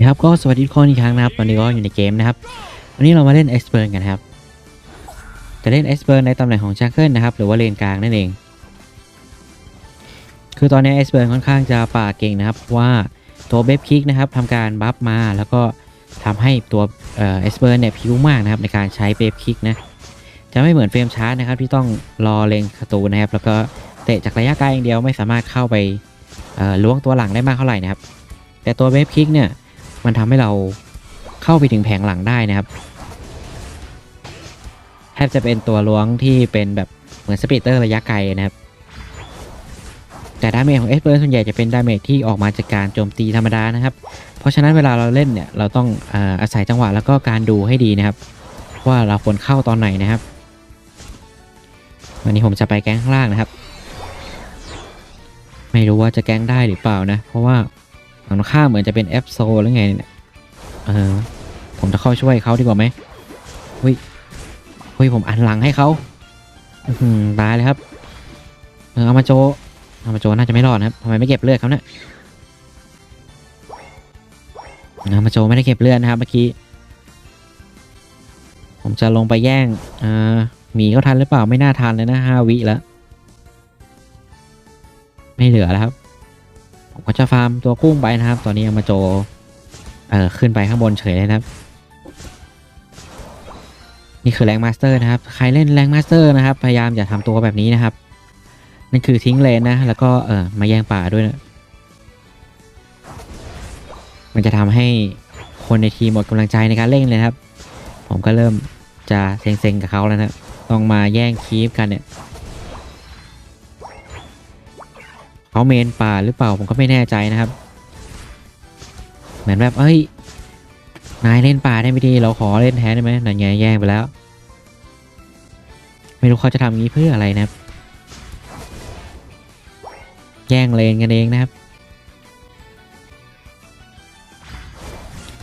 นะครับก็สวัสดีทุกคนอีกครั้งนะครับตอนนี้ก็อยู่ในเกมนะครับวันนี้เรามาเล่นเอ็กซ์เบิร์นกันครับจะเล่นเอ็กซ์เบิร์นในตำแหน่งของชักเกิลนะครับหรือว่าเลนกลางนั่นเอง คือตอนนี้เอ็กซ์เบิร์นค่อนข้างจะป่าเก่งนะครับเพราะว่าตัวเบฟคิกนะครับทำการบัฟมาแล้วก็ทำให้ตัวเอ็กซ์เบิร์นเนี่ยพิ้วมากนะครับในการใช้เบฟคิกนะจะไม่เหมือนเฟรมชาร์จนะครับที่ต้องรอเลงศัตรูนะครับแล้วก็เตะจากระยะไกลอย่างเดียวไม่สามารถเข้าไปล้วงตัวหลังได้มากเท่าไหร่นะครับแต่ตัวเวฟคิกเนี่ย มันทำให้เราเข้าไปถึงแผงหลังได้นะครับแทบจะเป็นตัวล้วงที่เป็นแบบเหมือนสปีดเตอร์ระยะไกลนะครับ แต่ดาเมจของเอสเบิร์ส่วนใหญ่จะเป็นดาเมจที่ออกมาจากการโจมตีธรรมดานะครับ เพราะฉะนั้นเวลาเราเล่นเนี่ยเราต้องอาอาศัยจังหวะแล้วก็การดูให้ดีนะครับ ว่าเราควรเข้าตอนไหนนะครับ วันนี้ผมจะไปแก๊งข้างล่างนะครับ ไม่รู้ว่าจะแก๊งได้หรือเปล่านะ เพราะว่า ฝั่งตรงข้ามเหมือนจะเป็นแอปโซหรือไงเนี่ยเออผมจะเข้าช่วยเขาดีกว่าไหมหุ้ยหุ้ยผมอันหลังให้เขาอืตายเลยครับเออเอามาโจเอามาโจน่าจะไม่รอดนะครับทำไมไม่เก็บเลือดเขาเนี่ยเอามาโจไม่ได้เก็บเลือดนะครับเมื่อกี้ผมจะลงไปแย่งอ่าหมีเขาทันหรือเปล่าไม่น่าทันเลยนะห้าวิแล้ว ไม่เหลือแล้วครับ ผมก็จะฟาร์มตัวกุ้งไปนะครับ ตอนนี้เอามาโจ เอ่อ ขึ้นไปข้างบนเฉยเลยนะครับ นี่คือแรงมาสเตอร์นะครับ ใครเล่นแรงมาสเตอร์นะครับ พยายามอย่าทำตัวแบบนี้นะครับ นั่นคือทิ้งเลนนะ แล้วก็เออมาแย่งป่าด้วยนะมันจะทำให้คนในทีมหมดกำลังใจในการเล่นเลยครับ ผมก็เริ่มจะเซ็งๆกับเขาแล้วนะ ต้องมาแย่งคีฟกันเนี่ย เขาเมนป่าหรือเปล่าผมก็ไม่แน่ใจนะครับ เหมือนแบบเอ้ยนายเล่นป่าได้ไม่ดีเราขอเล่นแทนได้ไหมนั่นไงแย่งไปแล้ว ไม่รู้เขาจะทำงี้เพื่ออะไรนะครับ แย่งเลนกันเองนะครับ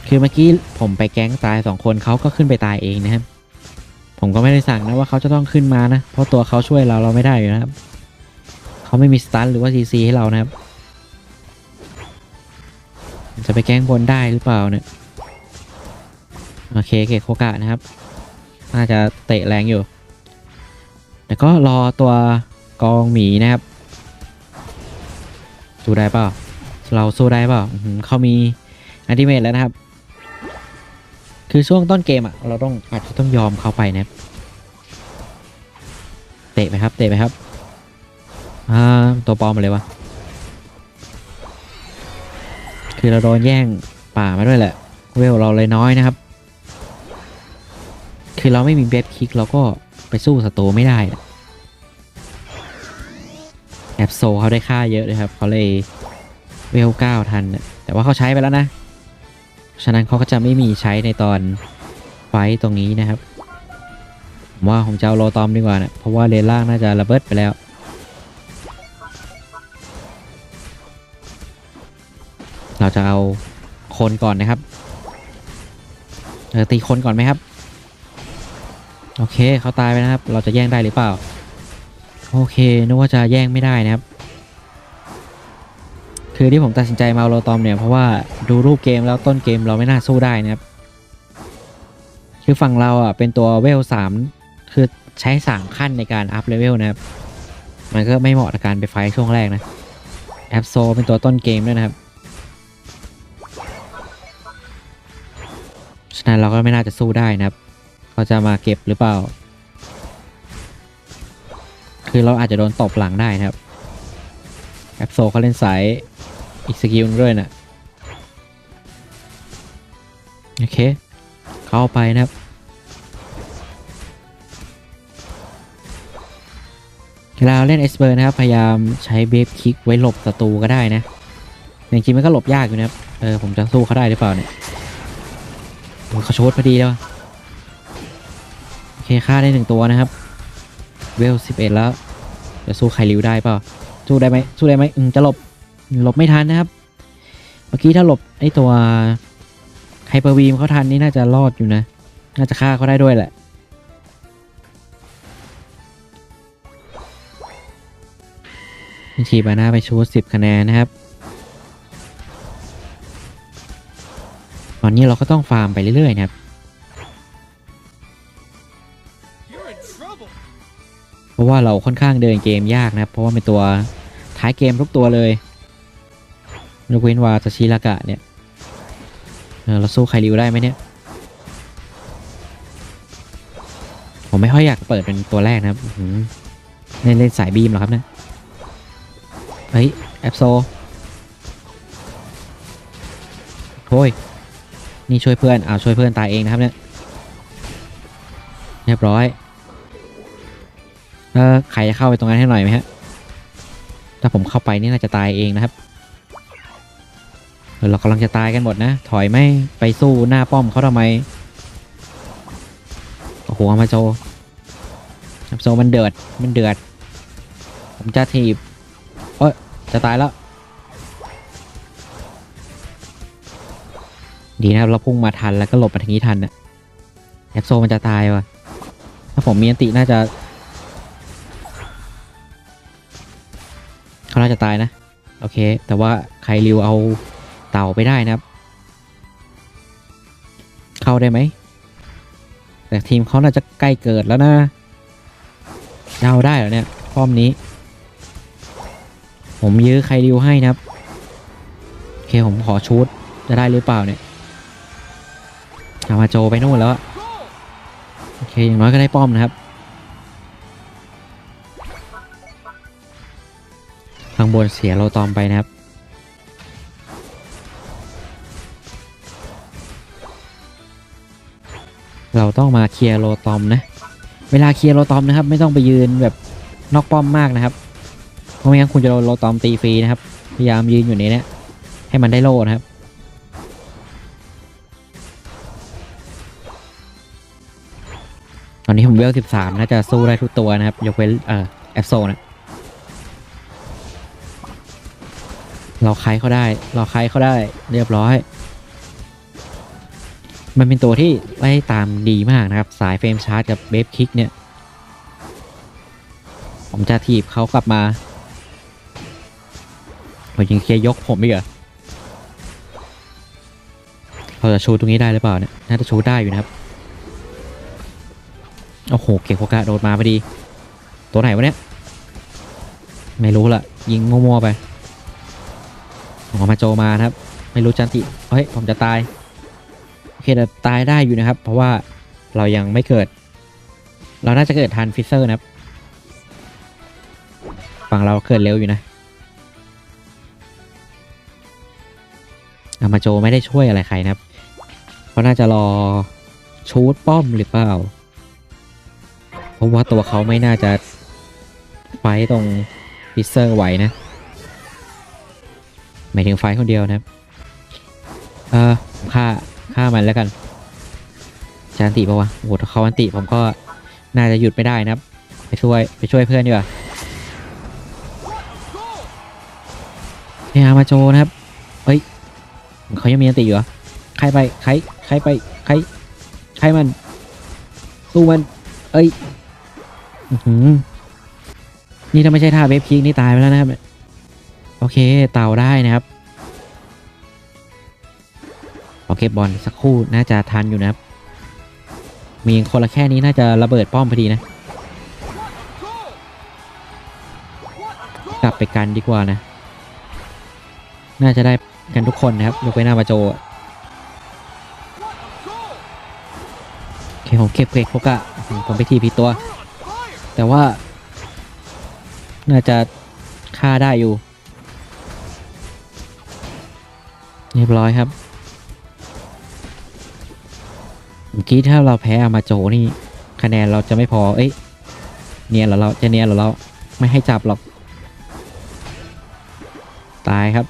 คือเมื่อกี้ผมไปแก๊งตายสองคนเขาก็ขึ้นไปตายเองนะครับ ผมก็ไม่ได้สั่งนะว่าเขาจะต้องขึ้นมานะ เพราะตัวเขาช่วยเราเราไม่ได้อยู่นะครับ เขาไม่มีสตันหรือว่าซีซีให้เรานะครับ จะไปแกล้งบนได้หรือเปล่าเนี่ย โอเคเกตโคกะนะครับ น่าจะเตะแรงอยู่แต่ก็รอตัวกองหมีนะครับ สู้ได้เปล่า เราสู้ได้เปล่าเขามีอันติเมตแล้วนะครับ คือช่วงต้นเกมอะเราต้องอาจจะต้องยอมเขาไปนะครับ เตะไหมครับ เตะไหมครับ อ่าตัวปลอมมาเลยวะคือเราโดนแย่งป่ามาด้วยแหละ เวลเราเลยน้อยนะครับ คือเราไม่มีเบสคิกเราก็ไปสู้ศัตรูไม่ได้อะแอบโซเขาได้ค่าเยอะเลยครับเขาเลยเวลเก้าทัน แต่ว่าเขาใช้ไปแล้วนะ ฉะนั้นเขาก็จะไม่มีใช้ในตอนไฟต์ตรงนี้นะครับ ผมว่าผมจะเอาโลตอมดีกว่านะเพราะว่าเลนล่างน่าจะระเบิดไปแล้ว เราจะเอาคนก่อนนะครับเออตีคนก่อนไหมครับ โอเคเขาตายไปนะครับ เราจะแย่งได้หรือเปล่า โอเคนึกว่าจะแย่งไม่ได้นะครับ คือที่ผมตัดสินใจมาเอาโลตอมเนี่ยเพราะว่าดูรูปเกมแล้วต้นเกมเราไม่น่าสู้ได้นะครับ คือฝั่งเราอะเป็นตัวเวลสามคือใช้สามขั้นในการอัพเลเวลนะครับ มันก็ไม่เหมาะกับการไปไฟช่วงแรกนะแอปโซเป็นตัวต้นเกมด้วยนะครับ นั้นเราก็ไม่น่าจะสู้ได้นะครับเขาจะมาเก็บหรือเปล่า คือเราอาจจะโดนตบหลังได้นะครับแอปโซเขาเล่นสายอีกสกิลด้วยนะโอเค เข้าไปนะครับเวลาเราเล่นเอสเบอร์นะครับ พยายามใช้เบฟคิกไว้หลบศัตรูก็ได้นะแต่จริงๆมันก็หลบยากอยู่นะครับ เออ ผมจะสู้เขาได้หรือเปล่าเนี่ย โอ้ยเขาโชดพอดีแล้วโอเคฆ่าได้หนึ่งตัวนะครับ เวลสิบเอ็ดแล้วจะสู้ไคลิวได้เปล่าสู้ได้ไหมสู้ได้ไหมอืมจะหลบหลบไม่ทันนะครับ เมื่อกี้ถ้าหลบไอตัวไฮเปอร์วีมเขาทันนี่น่าจะรอดอยู่นะ น่าจะฆ่าเขาได้ด้วยแหละวิธีบาน่าไปชูสิบคะแนนนะครับ ตอนนี้เราก็ต้องฟาร์มไปเรื่อยๆนะครับ เพราะว่าเราค่อนข้างเดินเกมยากนะครับ เพราะว่าเป็นตัวท้ายเกมทุกตัวเลยยกเว้นวาซาชิรากะเนี่ยเราสู้ไคริวได้ไหมเนี่ย ผมไม่ค่อยอยากเปิดเป็นตัวแรกนะครับเล่นเล่นสายบีมเหรอครับเนี่ยเฮ้ยแอปโซโอ้ย นี่ช่วยเพื่อนอ้าวช่วยเพื่อนตายเองนะครับเนี่ยเรียบร้อยเออใครจะเข้าไปตรงนั้นให้หน่อยไหมฮะถ้าผมเข้าไปนี่น่าจะตายเองนะครับเออเรากำลังจะตายกันหมดนะ ถอยไม่ไปสู้หน้าป้อมเขาทำไมโอ้โหมาโจมโจมันเดือดมันเดือด ผมจะทีบเอ้ยจะตายแล้ว ดีนะครับเราพุ่งมาทันแล้วก็หลบมาทางนี้ทันน่ะแอปโซมันจะตายวะถ้าผมมีอันติน่าจะเขาน่าจะตายนะ โอเค แต่ว่าไคริวเอาเต่าไปได้นะครับ เข้าได้ไหม แต่ทีมเขาน่าจะใกล้เกิดแล้วนะเดาได้เหรอเนี่ยป้อมนี้ ผมยื้อไคริวให้นะครับ โอเคผมขอชูดจะได้หรือเปล่าเนี่ย เอามาโจไปนู่นแล้วอะโอเคอย่างน้อยก็ได้ป้อมนะครับ ข้างบนเสียโลตอมไปนะครับเราต้องมาเคลียร์โลตอมนะ เวลาเคลียร์โลตอมนะครับ ไม่ต้องไปยืนแบบนอกป้อมมากนะครับ เพราะไม่งั้นคุณจะโดนโลตอมตีฟรีนะครับ พยายามยืนอยู่ในเนี้ยให้มันได้โลนะครับ ตอนนี้ผมเวล13น่าจะสู้ได้ทุกตัวนะครับ ยกเว้นเอ่อแอปโซนะเราใครเขาได้ เราใครเขาได้เรียบร้อย มันเป็นตัวที่ไล่ตามดีมากนะครับ สายเฟรมชาร์จกับเบฟคิกเนี่ย ผมจะถีบเขากลับมาผมยังเคลียยกผมอีกเหรอเราจะชูตรงนี้ได้หรือเปล่าเนี่ย น่าจะชูได้อยู่นะครับ โอ้โห เก็บโอกาโดดมาพอดี ตัวไหนวะเนี่ย ไม่รู้ละยิงมั่วๆไปผมเอามาโจมาครับ ไม่รู้จันติ เฮ้ย ผมจะตาย โอเคแต่ตายได้อยู่นะครับ เพราะว่าเรายังไม่เกิด เราน่าจะเกิดทันฟิเซอร์นะครับ ฝั่งเราเกิดเร็วอยู่นะอามาโจไม่ได้ช่วยอะไรใครนะครับ เขาน่าจะรอชูดป้อมหรือเปล่า เพราะว่าตัวเขาไม่น่าจะไฟตรงฟิเซอร์ไหวนะหมายถึงไฟคนเดียวนะเออฆ่าฆ่ามันแล้วกันจะอันติปะวะโอ้โหถ้าเขาอันติผมก็น่าจะหยุดไม่ได้นะครับ ไปช่วยไปช่วยเพื่อนดีกว่าเฮียมาโจนะครับเฮ้ยเขายังมีอันติอยู่เหรอใครไปใครใครไปใครใครมันสู้มันเอ้ย นี่ถ้าไม่ใช่ท่าเวฟคิกนี่ตายไปแล้วนะครับ โอเคเต่าได้นะครับ โอเคบอลสักคู่น่าจะทันอยู่นะครับ มีคนละแค่นี้น่าจะระเบิดป้อมพอดีนะ กลับไปกันดีกว่านะ น่าจะได้กันทุกคนนะครับยกเว้นหน้ามาโจโอเคผมเก็บเกรกโฟกะผมไปทีผิดตัว แต่ว่า น่าจะฆ่าได้อยู่ เรียบร้อยครับเมื่อกี้ถ้าเราแพ้อามาโจนี่ คะแนนเราจะไม่พอ เอ้ย เนียนเหรอเราจะเนียนเหรอเราไม่ให้จับหรอก ตายครับ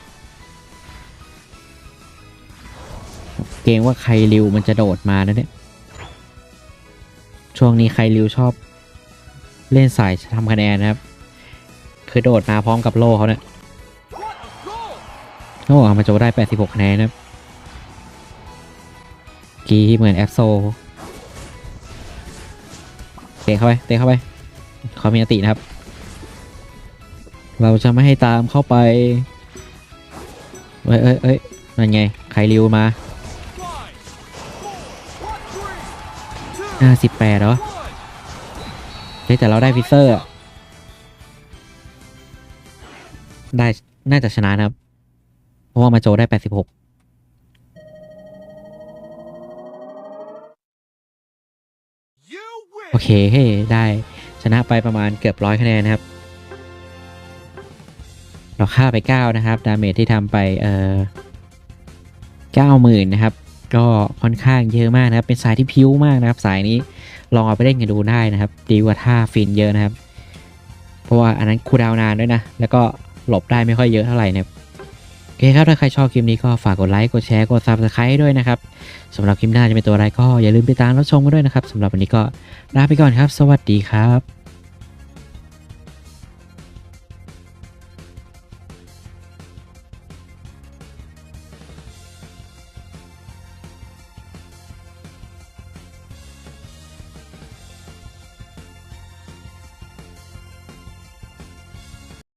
เกรงว่าใครริวมันจะโดดมานะเนี่ย ช่วงนี้ใครริวชอบ เล่นสายทำคะแนนนะครับ คือโดดมาพร้อมกับโล่เขาเนี่ยโอ้อามาโจได้ 86 คะแนนนะครับ กีเหมือนแอฟโซ เตะเข้าไป เตะเข้าไปเขามีอตินะครับ เราจะไม่ให้ตามเข้าไป เอ้ยเอ้ยเอ้ยนั่นไง ใครริวมา 58เหรอ เฮ้ยแต่เราได้ฟิเซอร์ ได้น่าจะชนะนะครับ เพราะว่ามาโจได้แปดสิบหกโอเคเฮ้ได้ชนะไปประมาณเกือบร้อยคะแนนนะครับ เราฆ่าไป 9 นะครับ ดาเมจที่ทำไปเอ่อ90,000นะครับ ก็ค่อนข้างเยอะมากนะครับ เป็นสายที่พิ้วมากนะครับ สายนี้ ลองเอาไปเล่นกันดูได้นะครับ ดีกว่าท่าฟินเยอะนะครับ เพราะว่าอันนั้นคูดาวน์นานด้วยนะ แล้วก็หลบได้ไม่ค่อยเยอะเท่าไหร่นะครับโอเคครับ ถ้าใครชอบคลิปนี้ก็ฝากกดไลค์ กดแชร์ กด Subscribe ให้ด้วยนะครับสำหรับคลิปหน้าจะเป็นตัวอะไรก็อย่าลืมไปตามรับชมกันด้วยนะครับสำหรับวันนี้ก็ลาไปก่อนครับ สวัสดีครับ